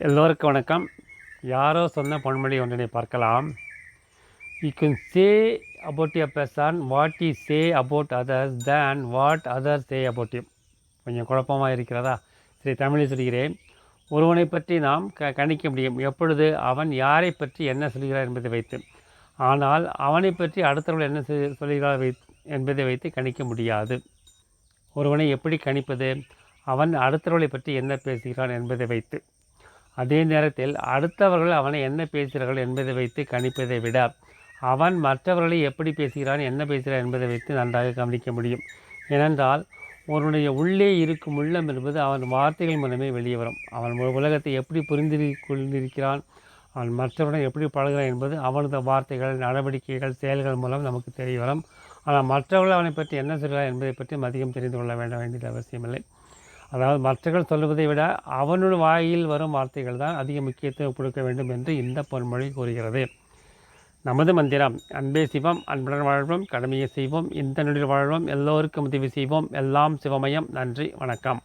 எல்லோருக்கும் வணக்கம். யாரோ சொன்ன பொன்மொழி ஒன்றினை பார்க்கலாம். You can say about your person what you say about others then what others say about you கொஞ்சம் குழப்பமாக இருக்கிறதா? சரி தமிழில் சொல்கிறேன். ஒருவனை பற்றி நாம் க கணிக்க முடியும். எப்பொழுது அவன் யாரை பற்றி என்ன சொல்கிறார் என்பதை வைத்து. ஆனால் அவனை பற்றி அடுத்தவர்கள் என்ன செய்- சொல்கிறார் வை என்பதை வைத்து கணிக்க முடியாது. ஒருவனை எப்படி கணிப்பது? அவன் அடுத்தவர்களை பற்றி என்ன பேசுகிறான் என்பதை வைத்து. அதே நேரத்தில் அடுத்தவர்கள் அவனை என்ன பேசுகிறார்கள் என்பதை வைத்து கணிப்பதை விட அவன் மற்றவர்களை எப்படி பேசுகிறான் என்ன பேசுகிறான் என்பதை வைத்து நன்றாக கவனிக்க முடியும். ஏனென்றால் ஒருவனுடைய உள்ளே இருக்கும் உள்ளம் என்பது அவன் வார்த்தைகள் மூலமே வெளியே வரும். அவன் உலகத்தை எப்படி புரிந்து கொண்டிருக்கிறான் அவன் மற்றவருடன் எப்படி பழகிறான் என்பது அவனது வார்த்தைகள் நடவடிக்கைகள் செயல்கள் மூலம் நமக்கு தெரிய வரும். ஆனால் மற்றவர்கள் அவனை பற்றி என்ன சொல்கிறார் என்பதை பற்றி அதிகம் தெரிந்து கொள்ள வேண்ட வேண்டியது அவசியமில்லை. அதாவது மற்றவர்கள் சொல்லுவதை விட அவனுடைய வாயில் வரும் வார்த்தைகள் தான் அதிக முக்கியத்துவம் கொடுக்க வேண்டும் என்று இந்த பொன்மொழி கூறுகிறது. நமது மந்திரம் அன்பே சிவம் அன்புடன் வாழ்வோம் கடமையை செய்வோம் இந்த நொடியில் வாழ்வோம் எல்லோருக்கும் உதவி செய்வோம். எல்லாம் சிவமயம். நன்றி வணக்கம்.